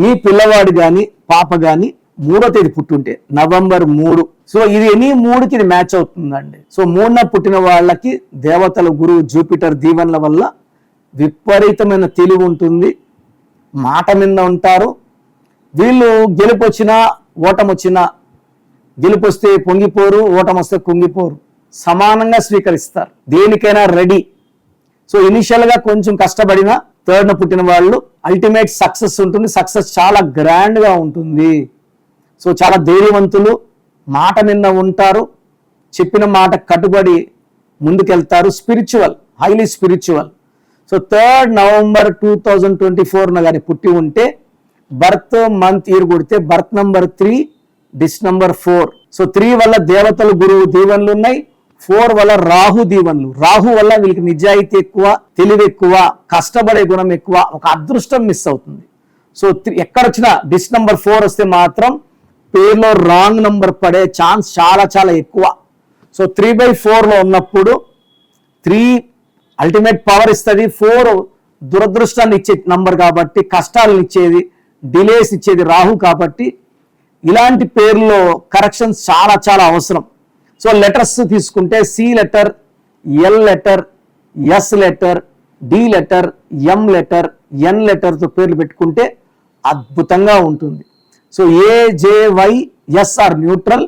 మీ పిల్లవాడు కానీ పాప కానీ మూడో తేదీ పుట్టుంటే నవంబర్ మూడు. సో ఇది ఎనీ మూడుకి ఇది మ్యాచ్ అవుతుందండి. సో మూడున పుట్టిన వాళ్ళకి దేవతల గురువు జూపిటర్ దీవెనల వల్ల విపరీతమైన తెలివి ఉంటుంది. మాట మీద ఉంటారు. వీళ్ళు గెలుపొచ్చినా వచ్చినా గెలుపొస్తే వచ్చినా పొంగిపోరు ఓటమొస్తే వస్తే కుంగిపోరు. సమానంగా స్వీకరిస్తారు. దేనికైనా రెడీ. సో ఇనిషియల్గా కొంచెం కష్టపడిన థర్డ్న పుట్టిన వాళ్ళు అల్టిమేట్ సక్సెస్ ఉంటుంది. సక్సెస్ చాలా గ్రాండ్గా ఉంటుంది. సో చాలా ధైర్యవంతులు మాట నిన్న ఉంటారు. చెప్పిన మాట కట్టుబడి ముందుకెళ్తారు. Spiritual highly spiritual so third November two thousand twenty ఫోర్న కానీ పుట్టి ఉంటే బర్త్ మంత్ ఇయర్ కొడితే birth number three this number four so three వల్ల దేవతలు గురువు దీవెనలు ఉన్నాయి. ఫోర్ వల్ల రాహు దీవెనలు. రాహు వల్ల వీళ్ళకి నిజాయితీ ఎక్కువ తెలివి ఎక్కువ కష్టపడే గుణం ఎక్కువ ఒక అదృష్టం మిస్ అవుతుంది. సో ఎక్కడ వచ్చినా డిస్ నంబర్ ఫోర్ వస్తే మాత్రం పేర్లో రాంగ్ నంబర్ పడే ఛాన్స్ చాలా చాలా ఎక్కువ. సో త్రీ బై ఫోర్లో ఉన్నప్పుడు త్రీ అల్టిమేట్ పవర్ ఇస్తుంది. ఫోర్ దురదృష్టాన్ని ఇచ్చే నంబర్ కాబట్టి కష్టాలను ఇచ్చేది డిలేస్ ఇచ్చేది రాహు కాబట్టి ఇలాంటి పేర్లో కరెక్షన్స్ చాలా చాలా అవసరం. సో లెటర్స్ తీసుకుంటే C letter L letter S letter D letter M letter N లెటర్తో పేర్లు పెట్టుకుంటే అద్భుతంగా ఉంటుంది. So A J Y S R neutral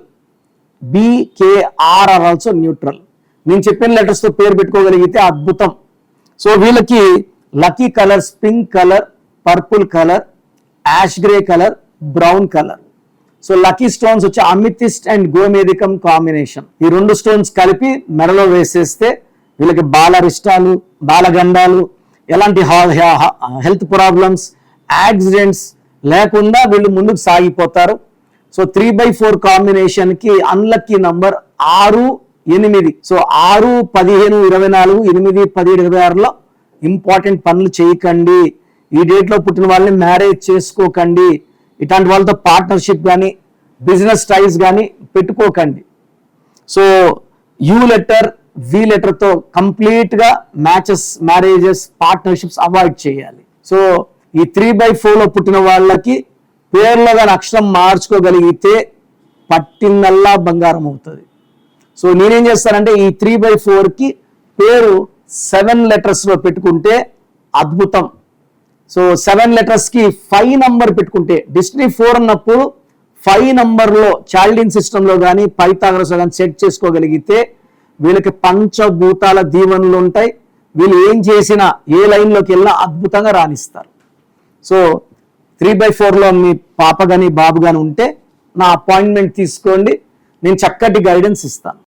BKR R also neutral. నేను చెప్పిన లెటర్స్తో పేరు పెట్టుకోగలిగితే అద్భుతం. సో వీళ్ళకి lucky colours pink colour purple colour ash grey colour brown colour. So lucky stones వచ్చి అమితిస్ట్ అండ్ గోమేధికం కాంబినేషన్ ఈ రెండు స్టోన్స్ కలిపి మెడలో వేసేస్తే వీళ్ళకి బాలరిష్టాలు బాలగండాలు ఎలాంటి హెల్త్ ప్రాబ్లమ్స్ యాక్సిడెంట్స్ లేకుండా వీళ్ళు ముందుకు సాగిపోతారు. సో త్రీ బై ఫోర్ కాంబినేషన్కి అన్లక్కీ నంబర్ ఆరు ఎనిమిది. సో ఆరు పదిహేను ఇరవై నాలుగు ఎనిమిది పదిహేడు ఇరవై ఆరులో ఇంపార్టెంట్ పనులు చేయకండి. ఈ డేట్లో పుట్టిన వాళ్ళని మ్యారేజ్ చేసుకోకండి. ఇట్లాంటి వాళ్ళతో పార్ట్నర్షిప్ కానీ బిజినెస్ టైల్స్ కానీ పెట్టుకోకండి. సో యూ లెటర్ వి లెటర్తో కంప్లీట్గా మ్యాచెస్ మ్యారేజెస్ పార్ట్నర్షిప్స్ అవాయిడ్ చేయాలి. సో ఈ త్రీ బై ఫోర్లో పుట్టిన వాళ్ళకి పేర్లో కానీ అక్షరం మార్చుకోగలిగితే పట్టిందల్లా బంగారం అవుతుంది. సో నేనేం చేస్తానంటే ఈ త్రీ బై ఫోర్కి పేరు సెవెన్ లెటర్స్లో పెట్టుకుంటే అద్భుతం. సో సెవెన్ లెటర్స్కి ఫైవ్ నంబర్ పెట్టుకుంటే డిస్ట్రీ ఫోర్ అన్నప్పుడు ఫైవ్ నంబర్లో సిస్టంలో సిస్టమ్లో కానీ పైతాగరస్ కానీ సెట్ చేసుకోగలిగితే వీళ్ళకి పంచభూతాల దీవెనలు ఉంటాయి. వీళ్ళు ఏం చేసినా ఏ లైన్లోకి వెళ్ళినా అద్భుతంగా రాణిస్తారు. సో త్రీ బై ఫోర్లో మీ పాప కానీ బాబు కానీ ఉంటే నా అపాయింట్మెంట్ తీసుకోండి. నేను చక్కటి గైడెన్స్ ఇస్తాను.